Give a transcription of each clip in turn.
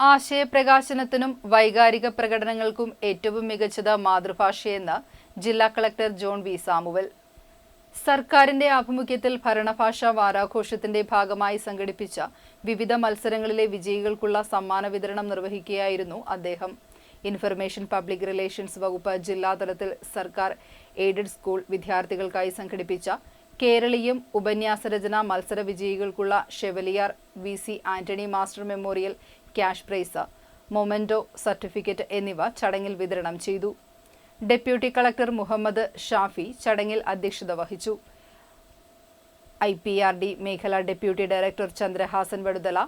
ആശയപ്രകാശനത്തിനും വൈകാരിക പ്രകടനങ്ങൾക്കും ഏറ്റവും മികച്ചത് മാതൃഭാഷയെന്ന് ജില്ലാ കളക്ടർ ജോൺ വി സാമുവൽ. സർക്കാരിന്റെ ആഭിമുഖ്യത്തിൽ ഭരണഭാഷാ വാരാഘോഷത്തിന്റെ ഭാഗമായി സംഘടിപ്പിച്ച വിവിധ മത്സരങ്ങളിലെ വിജയികൾക്കുള്ള സമ്മാന വിതരണം നിർവഹിക്കുകയായിരുന്നു അദ്ദേഹം. ഇൻഫർമേഷൻ പബ്ലിക് റിലേഷൻസ് വകുപ്പ് ജില്ലാതലത്തിൽ സർക്കാർ എയ്ഡഡ് സ്കൂൾ വിദ്യാർത്ഥികൾക്കായി സംഘടിപ്പിച്ച കേരളീയം ഉപന്യാസരചന മത്സര വിജയികൾക്കുള്ള chevalier V C Antony master memorial cash prize memento certificate എന്നിവ ചടങ്ങിൽ വിതരണം ചെയ്തു. ഡെപ്യൂട്ടി കളക്ടർ മുഹമ്മദ് ഷാഫി ചടങ്ങിൽ അധ്യക്ഷത വഹിച്ചു. ഐ പി ആർ ഡി മേഖല deputy director Chandrahasan Vaduthala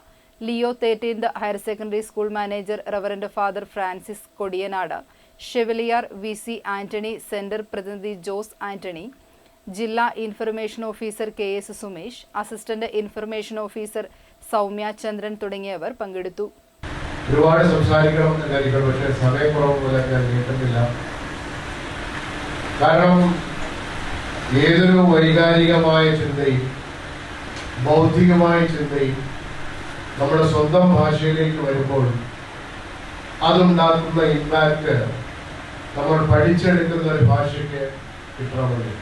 Leo thirteenth higher secondary school manager reverend father Francis Kodiyanad chevalier V C Antony centre പ്രതിനിധി ജോസ് ആന്റണി ജില്ലാ information officer K S Sumesh assistant information officer Soumya Chandran തുടങ്ങിയവർ പങ്കെടുത്തു. ഒരുപാട് സംസാരിക്കണമെന്ന് കരുതികൾ പക്ഷേ സമയക്കുറവ് മൂലം ഞാൻ നീട്ടുന്നില്ല. കാരണം ഏതൊരു വൈകാരികമായ ചിന്തയും ബൗദ്ധികമായ ചിന്തയും നമ്മുടെ സ്വന്തം ഭാഷയിലേക്ക് വരുമ്പോൾ അതുണ്ടാക്കുന്ന ഇമ്പാക്റ്റ് നമ്മൾ പഠിച്ചെടുക്കുന്ന ഒരു ഭാഷയ്ക്ക് കിട്ടണമെന്നില്ല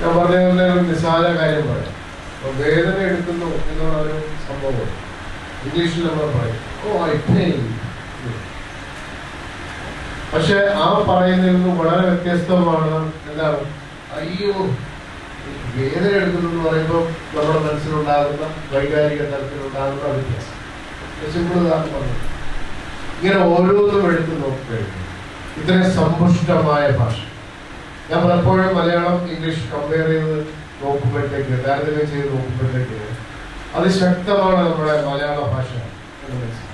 ഞാൻ പറഞ്ഞ ഒരു കാര്യം പറയാം. വേദന എടുക്കുന്നു എന്നുള്ള ഒരു സംഭവം ഇംഗ്ലീഷിൽ നമ്മൾ പറയും ഓ ഐ പെയിൻ പക്ഷെ ആ പറയുന്നതിൽ വളരെ വ്യത്യസ്തമാണ് എന്താണ്? അയ്യോ വേദന എടുക്കുന്നു എന്ന് പറയുമ്പോൾ നമ്മുടെ മനസ്സിലുണ്ടാകുന്ന വൈകാരിക തലത്തിലുണ്ടാകുന്ന വ്യത്യാസം. സിമ്പിൾ ഉദാഹരണം പറഞ്ഞു. ഇങ്ങനെ ഓരോന്നും എടുത്ത് നോക്കുകയായിരുന്നു ഇത്രയും സമ്പുഷ്ടമായ ഭാഷ. ഞാൻ പലപ്പോഴും മലയാളം ഇംഗ്ലീഷ് കമ്പയർ ചെയ്ത് നോക്കുമ്പോഴത്തേക്ക് താരതമ്യം ചെയ്ത് നോക്കുമ്പോഴത്തേക്ക് അതിശക്തമാണ് നമ്മുടെ മലയാള ഭാഷ എന്ന് മനസ്സിലാക്കി.